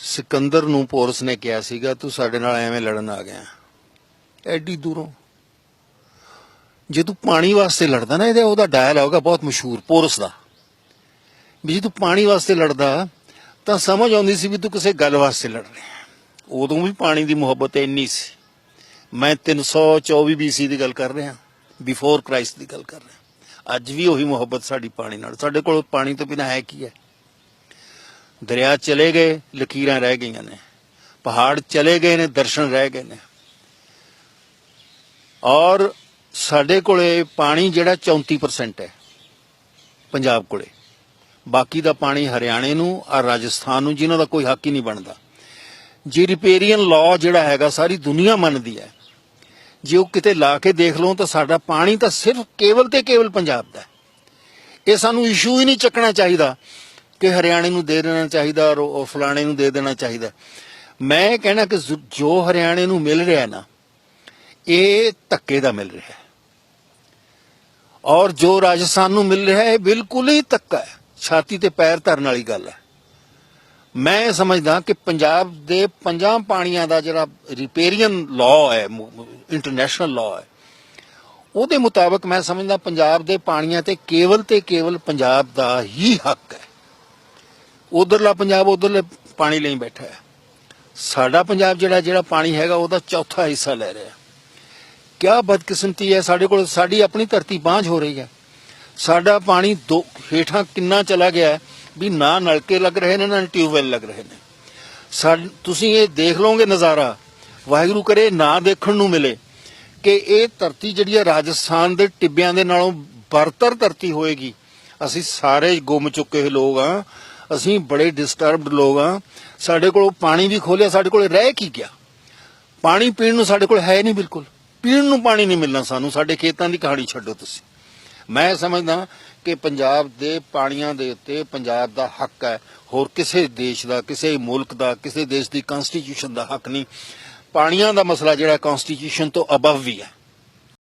ਸਿਕੰਦਰ ਨੂੰ ਪੋਰਸ ਨੇ ਕਿਹਾ ਸੀਗਾ, ਤੂੰ ਸਾਡੇ ਨਾਲ ਐਵੇਂ ਲੜਨ ਆ ਗਿਆ। ਐਡੀ ਦੂਰੋਂ। ਜੇ ਤੂੰ ਪਾਣੀ ਵਾਸਤੇ ਲੜਦਾ ਨਾ, ਇਹਦਾ ਉਹਦਾ ਡਾਇਲ ਆ ਬਹੁਤ ਮਸ਼ਹੂਰ ਪੋਰਸ ਦਾ। ਵੀ ਜੇ ਤੂੰ ਪਾਣੀ ਵਾਸਤੇ ਲੜਦਾ, ਤਾਂ ਸਮਝ ਆਉਂਦੀ ਸੀ ਵੀ ਤੂੰ ਕਿਸੇ ਗੱਲ ਵਾਸਤੇ ਲੜ ਰਿਹਾ। ਉਦੋਂ ਵੀ ਪਾਣੀ ਦੀ ਮੁਹੱਬਤ ਇੰਨੀ ਸੀ। ਮੈਂ 324 BC ਦੀ ਗੱਲ ਕਰ ਰਿਹਾ ਬਿਫੋਰ ਕ੍ਰਾਈਸਟ ਦੀ ਗੱਲ ਕਰ ਰਿਹਾ। ਅੱਜ ਵੀ ਉਹੀ ਮੁਹੱਬਤ ਸਾਡੀ ਪਾਣੀ ਨਾਲ। ਸਾਡੇ ਕੋਲ ਪਾਣੀ ਤੋਂ ਬਿਨਾ ਹੈ ਕੀ ਹੈ? ਦਰਿਆ ਚਲੇ ਗਏ, ਲਕੀਰਾਂ ਰਹਿ ਗਈਆਂ ਨੇ। ਪਹਾੜ ਚਲੇ ਗਏ ਨੇ, ਦਰਸ਼ਨ ਰਹਿ ਗਏ ਨੇ। ਔਰ ਸਾਡੇ ਕੋਲੇ ਪਾਣੀ ਜਿਹੜਾ 34% ਹੈ, ਪੰਜਾਬ ਕੋਲੇ। ਬਾਕੀ ਦਾ ਪਾਣੀ ਹਰਿਆਣੇ ਨੂੰ ਔਰ ਰਾਜਸਥਾਨ ਨੂੰ, ਜਿਨ੍ਹਾਂ ਦਾ ਕੋਈ ਹੱਕ ਹੀ ਨਹੀਂ ਬਣਦਾ। ਜੇ ਰਿਪੇਰੀਅਨ ਲਾਅ ਜਿਹੜਾ ਹੈਗਾ, ਸਾਰੀ ਦੁਨੀਆ ਮੰਨਦੀ ਹੈ। ਜੇ ਉਹ ਕਿਤੇ ਲਾ ਕੇ ਦੇਖ ਲਓ ਤਾਂ ਸਾਡਾ ਪਾਣੀ ਤਾਂ ਸਿਰਫ ਕੇਵਲ ਤੇ ਕੇਵਲ ਪੰਜਾਬ ਦਾ ਇਹ ਸਾਨੂੰ ਇਸ਼ੂ ਹੀ ਨਹੀਂ ਚੱਕਣਾ ਚਾਹੀਦਾ ਕਿ ਹਰਿਆਣੇ ਨੂੰ ਦੇ ਦੇਣਾ ਚਾਹੀਦਾ ਔਰ ਫਲਾਣੇ ਨੂੰ ਦੇ ਦੇਣਾ ਚਾਹੀਦਾ। ਮੈਂ ਇਹ ਕਹਿਣਾ ਕਿ ਜੋ ਹਰਿਆਣੇ ਨੂੰ ਮਿਲ ਰਿਹਾ ਨਾ, ਇਹ ਧੱਕੇ ਦਾ ਮਿਲ ਰਿਹਾ ਹੈ। ਔਰ ਜੋ ਰਾਜਸਥਾਨ ਨੂੰ ਮਿਲ ਰਿਹਾ ਹੈ ਇਹ ਬਿਲਕੁਲ ਹੀ ਧੱਕਾ ਹੈ। ਛਾਤੀ ਤੇ ਪੈਰ ਧਰਨ ਵਾਲੀ ਗੱਲ ਹੈ। ਮੈਂ ਇਹ ਸਮਝਦਾ ਕਿ ਪੰਜਾਬ ਦੇ ਪੰਜਾਂ ਪਾਣੀਆਂ ਦਾ ਜਿਹੜਾ ਰਿਪੇਰੀਅਨ ਲਾਅ ਹੈ ਇੰਟਰਨੈਸ਼ਨਲ ਲਾਅ ਹੈ, ਉਹਦੇ ਮੁਤਾਬਕ ਮੈਂ ਸਮਝਦਾ ਪੰਜਾਬ ਦੇ ਪਾਣੀਆਂ ਤੇ ਕੇਵਲ ਤੇ ਕੇਵਲ ਪੰਜਾਬ ਦਾ ਹੀ ਹੱਕ ਹੈ। ਉਧਰਲਾ ਪੰਜਾਬ ਉਧਰਲੇ ਪਾਣੀ ਲਈ ਬੈਠਾ ਹੈ। ਸਾਡਾ ਪੰਜਾਬ ਜਿਹੜਾ ਜਿਹੜਾ ਪਾਣੀ ਹੈਗਾ, ਉਹਦਾ ਚੌਥਾ ਹਿੱਸਾ ਲੈ ਰਿਹਾ ਕਿਆ ਬਦਕਿਸਮਤੀ ਹੈ ਸਾਡੇ ਕੋਲ, ਸਾਡੀ ਆਪਣੀ ਧਰਤੀ ਬਾਂਝ ਹੋ ਰਹੀ ਹੈ। ਸਾਡਾ ਪਾਣੀ ਦੋ ਹੇਠਾਂ ਕਿੰਨਾ ਚਲਾ ਗਿਆ ਵੀ ਨਾ ਨਲਕੇ ਲੱਗ ਰਹੇ ਨੇ, ਨਾ ਟਿਊਬਵੈਲ ਲੱਗ ਰਹੇ ਨੇ। ਸਾਡ- ਤੁਸੀਂ ਇਹ ਦੇਖ ਲਓਗੇ ਨਜ਼ਾਰਾ, ਵਾਹਿਗੁਰੂ ਕਰੇ ਨਾ ਦੇਖਣ ਨੂੰ ਮਿਲੇ ਕਿ ਇਹ ਧਰਤੀ ਜਿਹੜੀ ਹੈ ਰਾਜਸਥਾਨ ਦੇ ਟਿੱਬਿਆਂ ਦੇ ਨਾਲੋਂ ਬਰਤਰ ਧਰਤੀ ਹੋਏਗੀ। ਅਸੀਂ ਸਾਰੇ ਗੁੰਮ ਚੁੱਕੇ ਹੋਏ ਲੋਕ ਆ ਅਸੀਂ ਬੜੇ ਡਿਸਟਰਬਡ ਲੋਕ ਆ ਸਾਡੇ ਕੋਲ ਪਾਣੀ ਵੀ ਖੋਲਿਆ, ਸਾਡੇ ਕੋਲ ਰਹਿ ਕੀ ਗਿਆ? ਪਾਣੀ ਪੀਣ ਨੂੰ ਸਾਡੇ ਕੋਲ ਹੈ ਨਹੀਂ ਬਿਲਕੁਲ। ਪੀਣ ਨੂੰ ਪਾਣੀ ਨਹੀਂ ਮਿਲਣਾ ਸਾਨੂੰ, ਸਾਡੇ ਖੇਤਾਂ ਦੀ ਕਹਾਣੀ ਛੱਡੋ ਤੁਸੀਂ। ਮੈਂ ਸਮਝਦਾ ਕਿ ਪੰਜਾਬ ਦੇ ਪਾਣੀਆਂ ਦੇ ਉੱਤੇ ਪੰਜਾਬ ਦਾ ਹੱਕ ਹੈ। ਹੋਰ ਕਿਸੇ ਦੇਸ਼ ਦਾ, ਕਿਸੇ ਮੁਲਕ ਦਾ, ਕਿਸੇ ਦੇਸ਼ ਦੀ ਕਨਸਟੀਟਿਊਸ਼ਨ ਦਾ ਹੱਕ ਨਹੀਂ। ਪਾਣੀਆਂ ਦਾ ਮਸਲਾ ਜਿਹੜਾ ਕਨਸਟੀਟਿਊਸ਼ਨ ਤੋਂ ਅਬਵ ਵੀ ਹੈ।